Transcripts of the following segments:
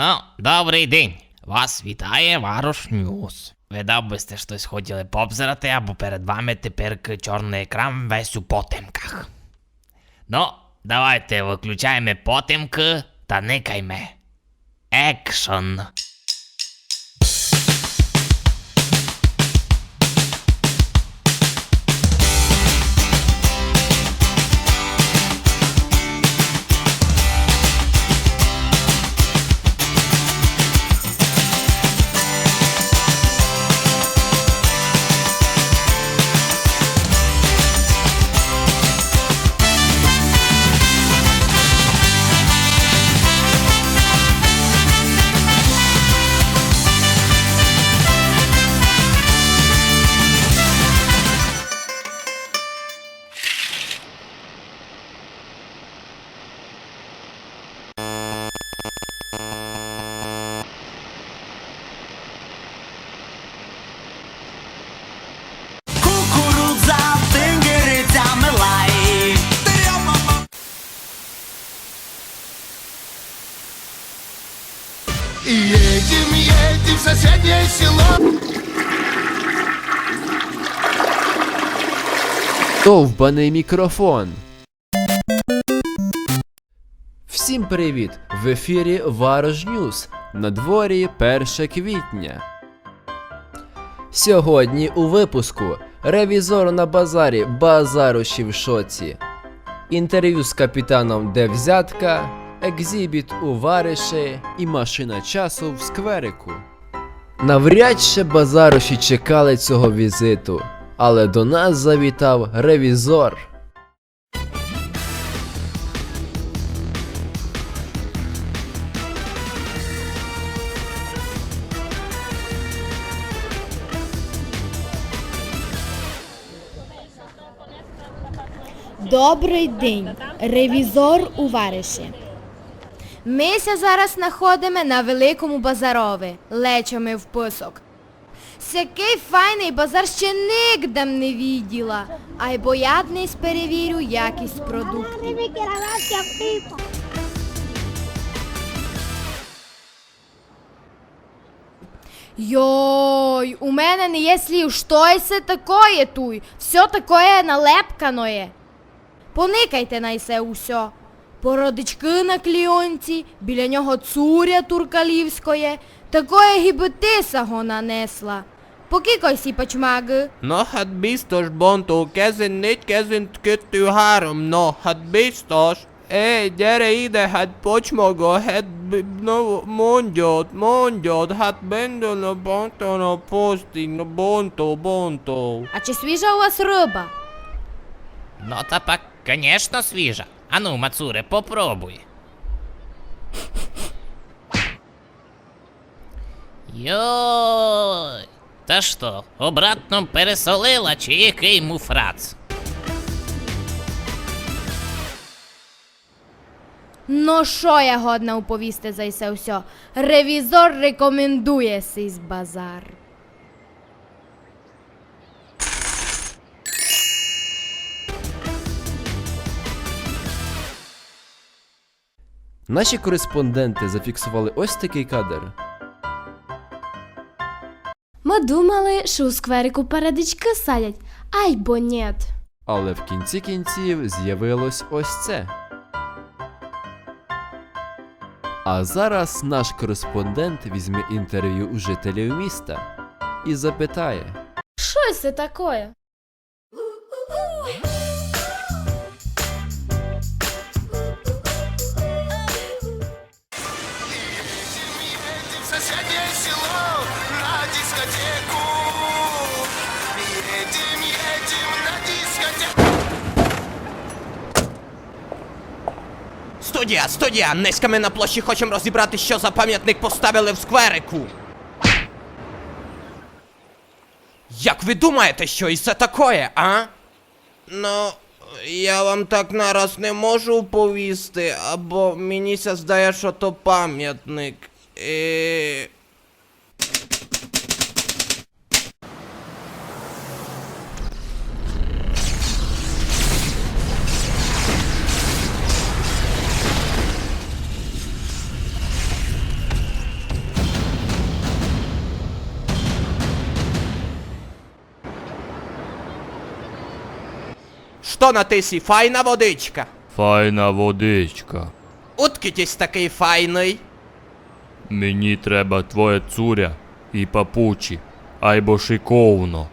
Ну, добрий день. Вас вітає Варош Ньюс. Ви би сте щось хотіли побзирати, або перед вами тепер чорний екран весь у потемках. Ну, давайте виключаємо потемки та никайме. Екшн. Едем в соседнее село Довбаний мікрофон. Всім привіт! В ефірі Варож Ньюс. На дворі 1 квітня. Сьогодні у випуску Ревізор на базарі Базаруші в шоці. Інтерв'ю з капітаном Де взятка, екзібіт у Вариші і машина часу в скверику. Навряд ще базаруші чекали цього візиту, але до нас завітав ревізор. Добрий день, ревізор у Вариші. Мися зараз знаходимо на великому базарові, лечами в писок. Сякий файний базар ще нигдем не віділа, а й боядний перевірю якість продуктів. Йой, у мене не є слів, що це такое туй, все такое налепканое. Поникайте на це усьо. Породички на кліонці, біля нього цуря туркалівської, такое гібетиса го нанесла. Покікай сі пачмаги. Kezén négy kezén kötő három, no hát biztos. Ej, gyere ide, hát pocsmaga, hát b- no, mondjad, mondjad, hát bendön a bonton a posting, no bontó, bontó. А чи свіжа у вас риба? Ну та пак, конечно, свіжа. Ану, Мацуре, попробуй. Йой. Та що, обратно пересолила чи який муфрац? Ну що я годна уповісти за це все? Ревізор рекомендує сей базар. Наші кореспонденти зафіксували ось такий кадр. Ми думали, що у скверику передички садять, ай бо нет. Але в кінці кінців з'явилось ось це. А зараз наш кореспондент візьме інтерв'ю у жителів міста і запитає. Що це таке? Студія, студія! Низька ми на площі хочемо розібрати, що за пам'ятник поставили в скверику. Як ви думаєте, що і це такое, а? Ну, я вам так нараз не можу повісти, або мені ся здає, що то пам'ятник. І... Що на тисі, файна водичка? Файна водичка. Уткітесь такий файний. Мені треба твоя цуря і папучі, айбо шиковно.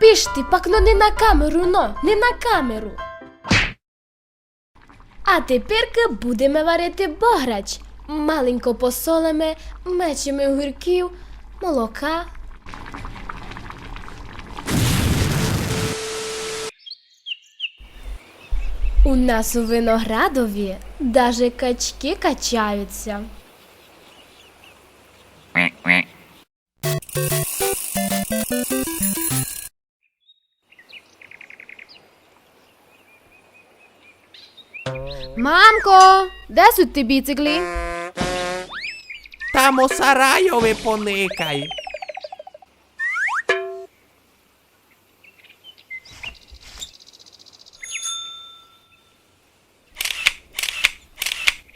Піш ти, пак ну не на камеру, но, не на камеру. А тепер будемо варити бограч. Маленько посолимо, мечемо огірків, молока. У нас у виноградові даже качки качаються. Мамко, де суть ті біциклі? Там у поникай.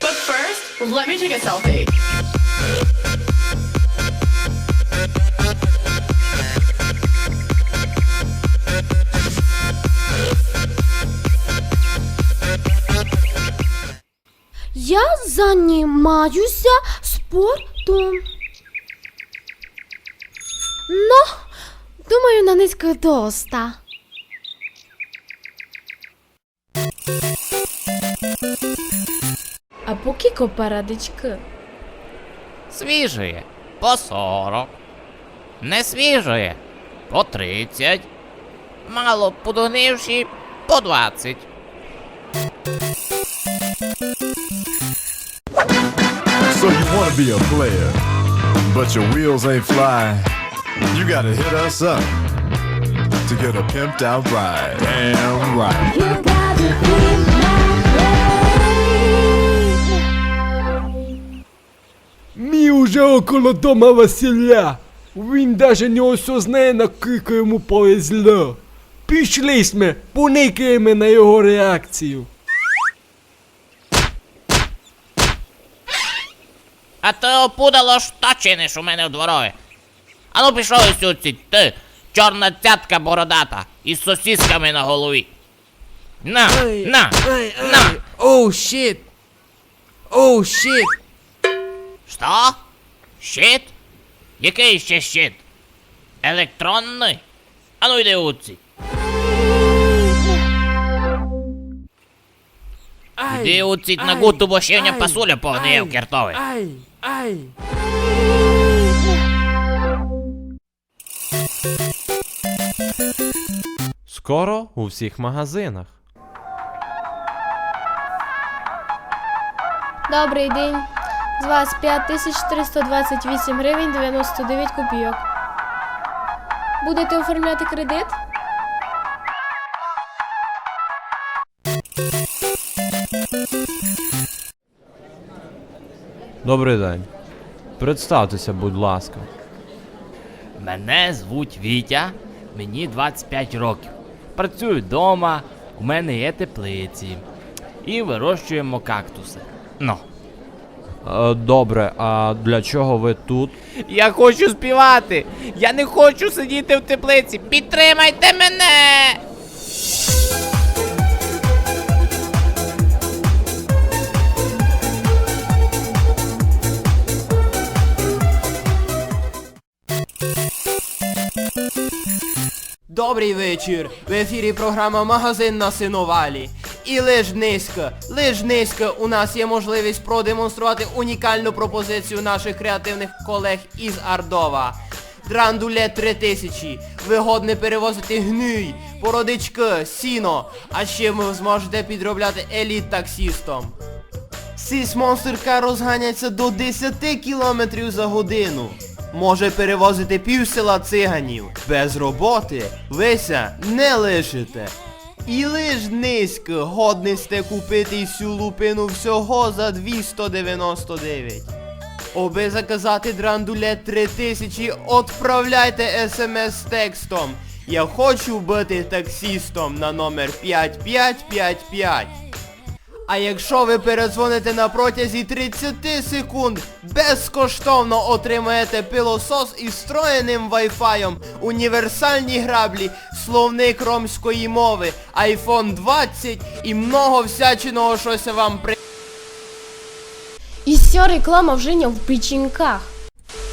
But first, let me take a selfie. Я займаюся спортом. Ну, думаю, на низько доста. А поки копарадички. Свіжої по 40. Не свіжої по 30. Мало подогнивші по 20. So you want to be a player, but your wheels ain't flying. You gotta hit us up to get a pimped out ride. Damn right. Мій уже около дома Василя. Він даже не осознає, наскільки йому повезло. Пішли сме, поникаємо на його реакцію. А ти опудало що чиниш у мене в дворові? Ану пішов сюди, ти, чорна цятка бородата, із сосісками на голові. На, на, на. Оу, щит. Оу, щит. Що? Щит? Який ще щит? Електронний? Ану йди уці. Іди уці на гуту, бо ще в пасуля погниє в кертові. Ай, ай. Скоро у всіх магазинах. Добрий день. З вас 5328 гривень 99 копійок. Будете оформляти кредит? Добрий день. Представтеся, будь ласка. Мене звуть Вітя, мені 25 років. Працюю вдома, у мене є теплиці. І вирощуємо кактуси. Ну. Е, добре, а для чого ви тут? Я хочу співати! Я не хочу сидіти в теплиці! Підтримайте мене! Добрий вечір. В ефірі програма Магазин на синовалі. І лиш низько, лиш низько у нас є можливість продемонструвати унікальну пропозицію наших креативних колег із Ардова. Драндуле 3000. Вигодне перевозити гній, породички, сіно, а ще ви зможете підробляти еліт таксістом. Сіс монстерка розганяється до 10 км за годину. Може перевозити пів села циганів. Без роботи вися не лишите. І лиш низько годний сте купити всю лупину всього за 299. Оби заказати драндуле 3000, отправляйте смс текстом. Я хочу бути таксістом на номер 5555. А якщо ви передзвоните на протязі 30 секунд, безкоштовно отримаєте пилосос із встроєним Wi-Fi, універсальні граблі, словник ромської мови, iPhone 20 і много всячиного щось вам при... І сьо реклама вже не в печінках.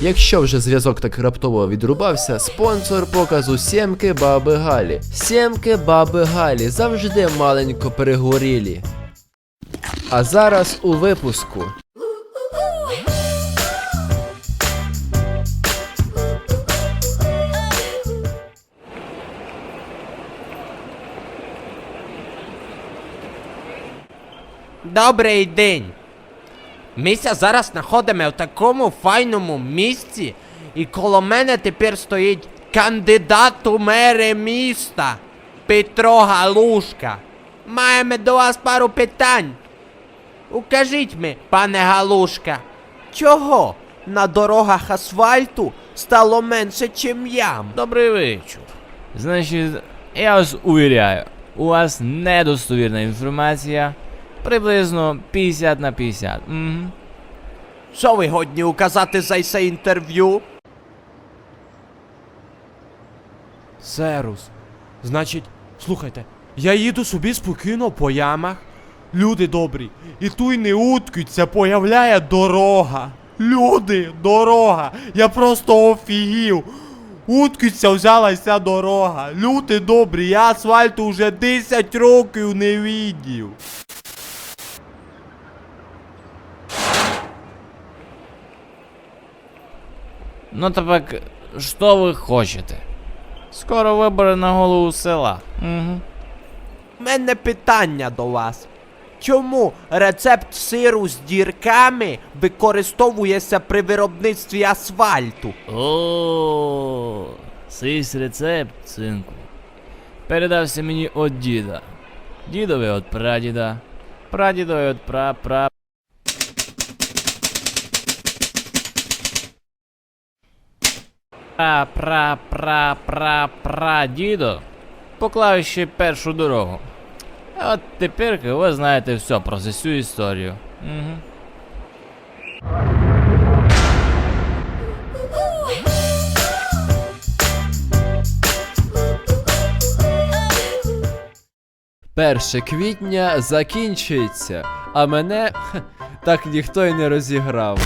Якщо вже зв'язок так раптово відрубався, спонсор показу сімки баби Галі. Сімки баби Галі завжди маленько перегорілі. А зараз у випуску. Добрий день! Мися зараз знаходимо в такому файному місці, і коло мене тепер стоїть кандидат у мери міста Петро Галушка. Маємо до вас пару питань. Укажіть ми, пане Галушка, чого на дорогах асфальту стало менше, чим ям? Добрий вечір. Значить, я вас увіряю, у вас недостовірна інформація. Приблизно 50 на 50. Угу. Що ви годні указати за це інтерв'ю? Серус. Значить, слухайте, я їду собі спокійно по ямах. Люди добрі, і туй не уткуться, появляє дорога. Люди, дорога. Я просто офігів. Уткуться взялася дорога. Люди добрі, я асфальту вже 10 років не видів. Ну так, що ви хочете? Скоро вибори на голову села. Угу. У мене питання до вас. Чому рецепт сиру з дірками використовується при виробництві асфальту? О, цей рецепт, синку. Передався мені від діда. Дідові від прадіда. Прадідові від пра-пра. Пра-пра-пра-пра-пра-дідо поклав ще першу дорогу. А от тепер ви знаєте все про цю історію. Угу. Перше квітня закінчується, а мене так ніхто й не розіграв.